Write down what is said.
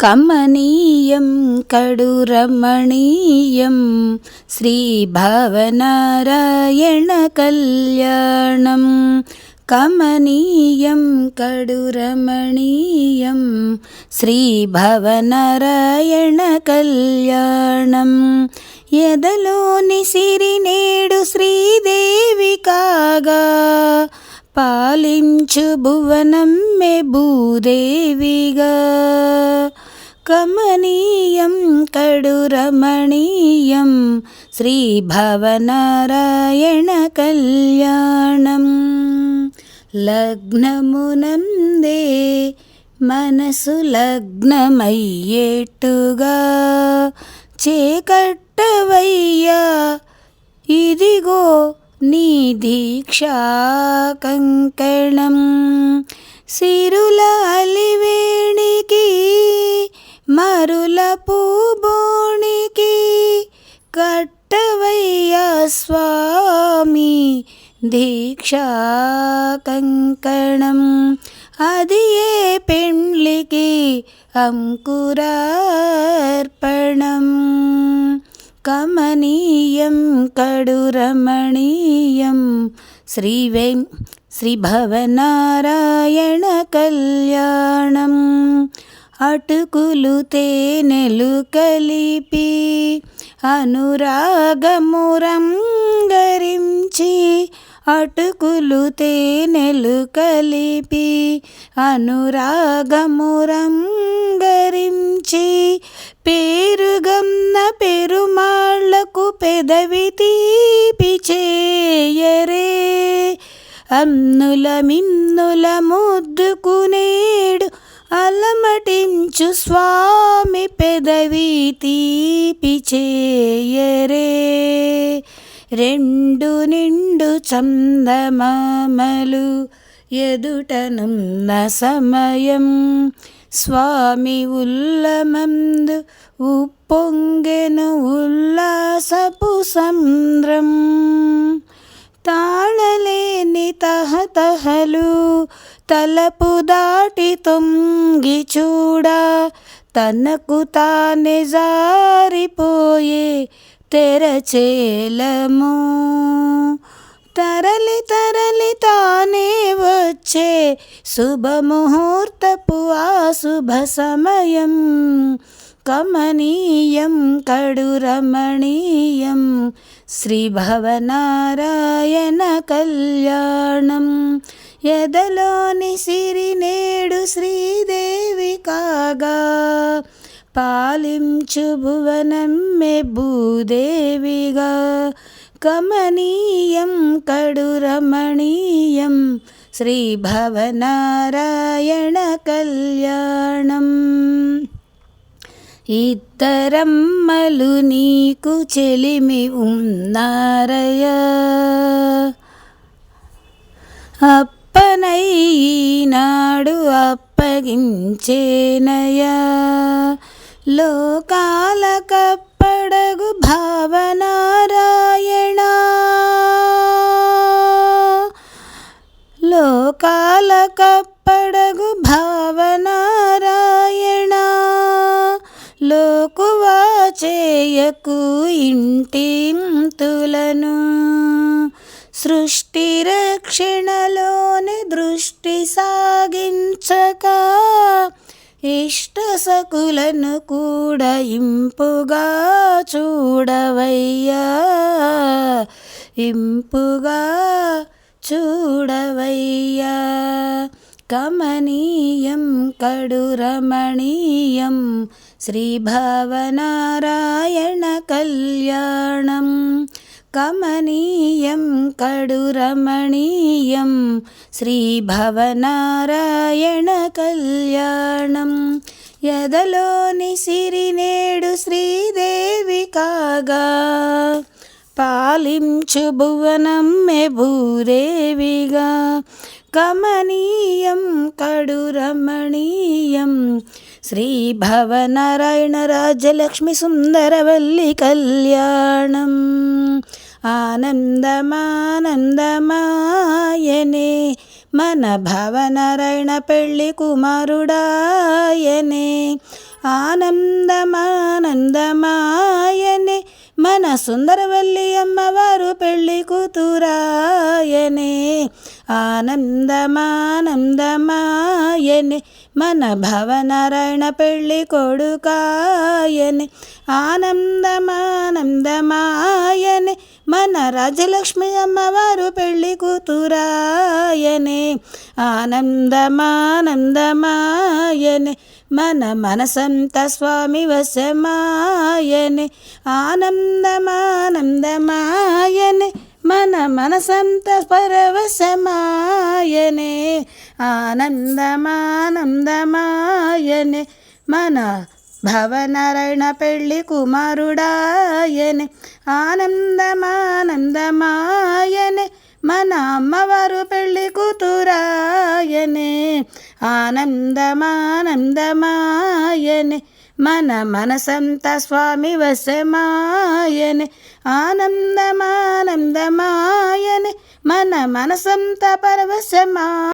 కమనీయం కడురమణీయం శ్రీభవనారాయణ కళ్యాణం. కమనీయం కడురమణీయం శ్రీభవనారాయణ కళ్యాణం. ఎదలోని సిరినేడు శ్రీదేవి కాగా పాలించు భువనం మే భూదేవిగా. కమనీయం కడురమణీయం శ్రీభవనారాయణ కళ్యాణం లగ్నమునందే మనసు లగ్నమయ్యేట్టుగా చేకట్టవయ్యా ఇదిగో నీ దీక్షా కంకణం సిరులా మరుల పూబోణికి కట్టవయ్యా స్వామి దీక్షా కంకణం. అది ఏ పెండ్లికి అంకురార్పణం? కమనీయం కడురమణీయం శ్రీ వెం శ్రీభవనారాయణ కళ్యాణం. అటుకులు తేనెలు కలిపి అనురాగమురంగరించి అటుకులు తేనెలు కలిపి అనురాగమురంగరించి పేరుగమ్న పెరుమాళ్ళకు పెదవి తీపి చేయరే. అన్నుల మిన్నుల ముద్దుకునేడు అలమటించు స్వామి పెదవి తీపి చేయరే. రెండు నిండు చందమామలు ఎదుటనున్న సమయం స్వామి ఉల్లమందు ఉప్పొంగెను ఉల్లాసపు సంద్రం. తాళలేని తహతహలు తలపు దాటి తొంగి చూడ తనకు తానే జారిపోయే తెరచేలము తరలి తరలి తానే వచ్చే శుభముహూర్తపు ఆ శుభ సమయం కమనీయం కడు రమణీయం శ్రీభవనారాయణ కళ్యాణం. ఎదలోని సిరి నేడు శ్రీదేవి కాగా. పాలించు భువనం భూదేవిగా. కమనీయం కడురమణీయం శ్రీభవనారాయణ కళ్యాణం. ఇద్దరమ్మలు నీకు చెలిమి ఉన్నారయ్యా అప్పనైనాడు అప్పగించేనయా. లోకాల కప్పడగు భావనారాయణ. లోకాల కప్పడగు భావనారాయణ. లోకువా చేయకు ఇంటింతులను. సృష్టి రక్షణలోని దృష్టి సాగించక ఇష్ట సకులను కూడా ఇంపుగా చూడవయ్యా. ఇంపుగా చూడవయ్యా. కమనీయం కడు రమణీయం శ్రీభావనారాయణ కళ్యాణం. కమనీయం కడురమణీయం శ్రీభవనారాయణ కళ్యాణం ఎదలోని సిరినేడు శ్రీదేవి కాగా పాలించు భువనం మే భూదేవిగా కమనీయం కడురమణీయం శ్రీభవనారాయణ రాజ్యలక్ష్మి సుందరవల్లి కళ్యాణం ఆనందమానందమాయనే. మన భవనారాయణ పెళ్ళి కుమారుడాయనే. ఆనందమానందమాయనే. మన సుందరవల్లి అమ్మవారు పెళ్ళి కూతురాయనే. ఆనందమానందమాయని మన భవనారాయణ పెళ్ళి కొడుకాయని. ఆనందమానందమాయని మన రాజలక్ష్మి అమ్మవారు పెళ్ళి కూతురాయనే. ఆనందమానందమాయనే మన మనసంత స్వామి వశమాయనే. ఆనందమానందమాయనే మన మనసంత పరవశమాయనే ఆనందమానందమాయనే మన భవనారాయణ పెళ్ళి కుమారుడాయనే ఆనందమానందమాయనే మన అమ్మవారు పెళ్ళి కూతురాయనే ఆనందమానందమాయనే మన మనసంత స్వామి వశమాయనే ఆనందమానందమాయని. మన మనసంత పరవశమా